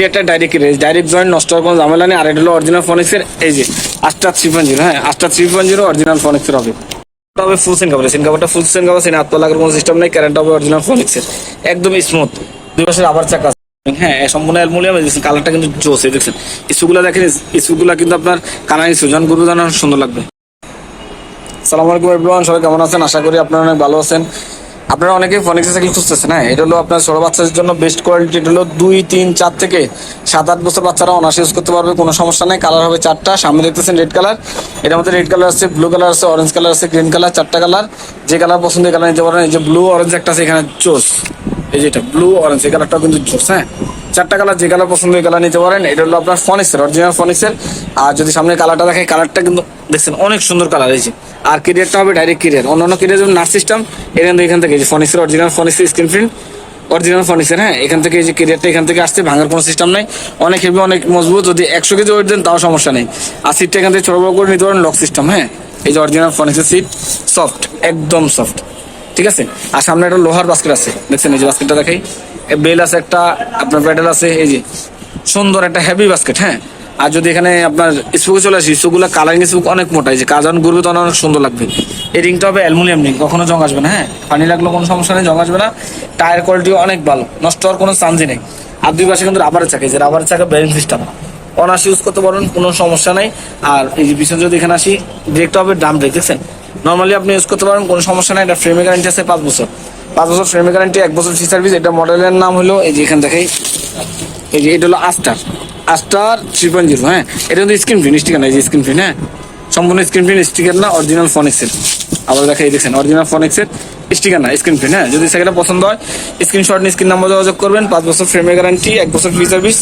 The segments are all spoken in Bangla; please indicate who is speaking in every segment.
Speaker 1: একটা ডাইরেক্ট রেস ডাইরেক্ট জয়েন্ট নষ্ট হওয়ার কোনো ঝামেলা নেই আর এটা হলো অরিজিনাল ফোনিক্সের এই যে আটটা থ্রি পয়েন্ট জিরো হ্যাঁ আটটা থ্রি পয়েন্ট জিরো অরিজিনাল ফোনিক্সের হবে এটা হবে। ফুল সেন কাভার সেন কাভারটা ফুল সেন কাভার সেন হাত লাগার কোনো সিস্টেম নেই কারেন্ট হবে অরিজিনাল ফোনিক্সের একদম স্মুথ দুই পাশের আবার চাকা হ্যাঁ সম্পূর্ণ অ্যালমুনিয়াম দেখছেন কালারটা কিন্তু জোস এই দেখছেন। ইস্যুগুলো দেখেন ইস্যুগুলো কিন্তু আপনার কানাই সুজন ঘুরবে তখন সুন্দর লাগবে। সালাম আলাইকুম এভরিওয়ান সবাই কেমন আছেন? আশা করি আপনারা অনেক ভালো আছেন। আপনারা অনেকেই ফনিক্সের সাইকেল খুঁজতেছেন হ্যাঁ? এটা হলো আপনার ছোট বাচ্চাদের জন্য বেস্ট কোয়ালিটি এটা হলো দুই, তিন, চার থেকে সাত, আট বছর বাচ্চারা অনার্স ইউজ করতে পারবে, কোনো সমস্যা নেই। কালার হবে চারটা, সামনে দেখতেছেন রেড কালার এটার মধ্যে রেড কালার আছে ব্লু কালার আছে অরেঞ্জ কালার আছে গ্রিন কালার চারটা কালার যে কালার পছন্দ কালার নিতে পারেন। এই যে ব্লু অরেঞ্জ একটা আছে এখানে চোস এই যে এটা ব্লু অরেঞ্জ এই কালারটাও কিন্তু চোস হ্যাঁ? চারটা কালার যে কালার পছন্দ এই কালার নিতে পারেন। এটা হলো আপনার ফনিক্সের অরিজিনাল ফনিক্সের আর যদি সামনে কালারটা দেখে কালারটা কিন্তু দেখছেন অনেক সুন্দর কালার এই আর কেরিয়ারটা হবে ডাইরেক্ট কেরিয়ার অন্যান্য কেরিয়ার যেমন নার্স সিস্টেম এখান থেকে এখান থেকে যে ফনিক্সের অরিজিনাল ফনিক্সের স্ক্রিন প্রিন্ট অরিজিনাল ফনিক্সের হ্যাঁ এখান থেকে এই যে কেরিয়ারটা এখান থেকে আসছে, ভাঙার কোনো সিস্টেম নাই। অনেক হেভি অনেক মজবুত, যদি একশো কেজি ওয়েট দেন, তাও সমস্যা নেই। আর সিটটা এখান থেকে ছোট বড় করে নিতে পারেন লক সিস্টেম হ্যাঁ। এই যে অরিজিনাল ফনিক্সের সিট সফট একদম সফট ঠিক আছে? আর সামনে একটা লোহার বাস্কেট আছে। দেখছেন, এই যে বাস্কেটটা দেখাই। বেল আছে একটা, আপনার প্যাডেল আছে, এই যে সুন্দর একটা হেভি বাস্কেট হ্যাঁ? আর যদি এখানে আপনার স্পুকে চলে আসি স্পুকগুলো কালারিং স্পুক অনেক মোটা যে কাজ যখন ঘুরবে তখন অনেক সুন্দর লাগবে। এই রিংটা হবে অ্যালুমিনিয়াম রিং কখনো জং আসবে না হ্যাঁ? পানি লাগলে কোনো সমস্যা নেই, জং আসবে না। টায়ার কোয়ালিটি অনেক ভালো, নষ্ট হওয়ার কোনো চান্সই নেই। আর দুই পাশে কিন্তু রাবারের চাকা যে রাবারের চাকা ব্যারিং সিস্টেম অনার্স ইউজ করতে পারবেন, কোনো সমস্যা নাই। আর এই যে পিছনে যদি এখানে আসি ব্রেকটা হবে ডাম ব্রেক দেখছেন? নর্মালি আপনি ইউজ করতে পারেন কোনো সমস্যা নাই, এটা ফ্রেমে গ্যারান্টি আছে পাঁচ বছর। পাঁচ বছর ফ্রেমে গ্যারান্টি এক বছর ফ্রি সার্ভিস এটা মডেলের নাম হলো এই যে এখান দেখেই এই যে এটা হলো আস্টার আস্টার থ্রি পয়েন্ট জিরো হ্যাঁ? এটা কিন্তু স্ক্রিন প্রিন্ট স্টিকার না, এই যে স্ক্রিন প্রিন্ট হ্যাঁ? সম্পূর্ণ স্ক্রিন প্রিন্ট স্টিকার না অরিজিনাল ফনিক্সের আবার দেখা এই দেখছেন অরিজিনাল ফনিক্সের স্টিকার না স্ক্রিন প্রিন্ট হ্যাঁ? যদি সাইকেলটা পছন্দ হয় স্ক্রিনশট নিয়ে স্ক্রিন নাম্বার যোগাযোগ করবেন, পাঁচ বছর ফ্রেমে গ্যারান্টি এক বছর ফ্রি সার্ভিস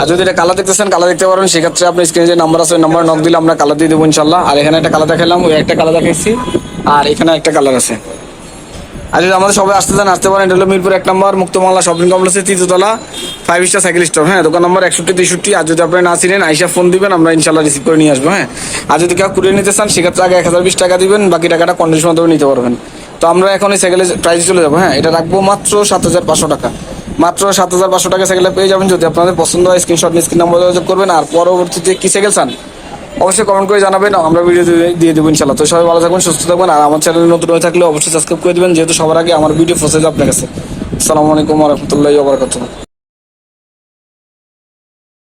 Speaker 1: আর যদি এটা কালার দেখতেছেন কালার দেখতে পারবেন, সেক্ষেত্রে আপনার স্ক্রিনে যে নাম্বার আছে, ওই নাম্বার নক দিলে আমরা কালার দিয়ে দেবো ইনশাল্লাহ। আর এখানে একটা কালার দেখালাম ওই একটা কালার দেখাইছি, আর এখানে একটা কালার আছে। আর যদি আমাদের সবাই আসতে চান, আসতে পারেন। এটা হলো মিরপুর এক নম্বর, মুক্তমালা শপিং কমপ্লেক্সের তৃতীয়তলা ফাইভ স্টার সাইকেল স্টোর হ্যাঁ দোকান নম্বর একষট্টি, তেষট্টি। আর যদি আপনি না চিনেন, আইসা ফোন দিবেন, আমরা ইনশাল্লাহ রিসিভ করে নিয়ে আসব হ্যাঁ। আর যদি কেউ কুড়িয়ে নিতে চান, সেক্ষেত্রে আগে এক হাজার বিশ টাকা দিবেন, বাকি টাকাটা কন্ডিশন মাধ্যমে নিতে পারবেন। তো আমরা এখন এই সাইকেলের প্রাইস চলে যাব হ্যাঁ। এটা রাখব মাত্র সাত হাজার পাঁচশো টাকা। মাত্র সাত হাজার পাঁচশো টাকা সাইকেলে পেয়ে যাবেন, যদি আপনাদের পছন্দ হয় স্ক্রিনশট নিয়ে স্ক্রিন নাম্বার যোগাযোগ করবেন। আর পরবর্তীতে কি সাইকেল চান? অবশ্যই কমেন্ট করে জানাবেন, আমরা ভিডিও দিয়ে- দেবো ইনশাল্লাহ তো সবাই ভালো থাকবেন, সুস্থ থাকবেন, আর আমার চ্যানেল নতুন হয়ে থাকলে অবশ্যই সাবস্ক্রাইব করে দেবেন, যেহেতু সবার আগে আমার ভিডিও ফসে আপনার কাছে। আসসালামু আলাইকুম রহমতুল্লাহ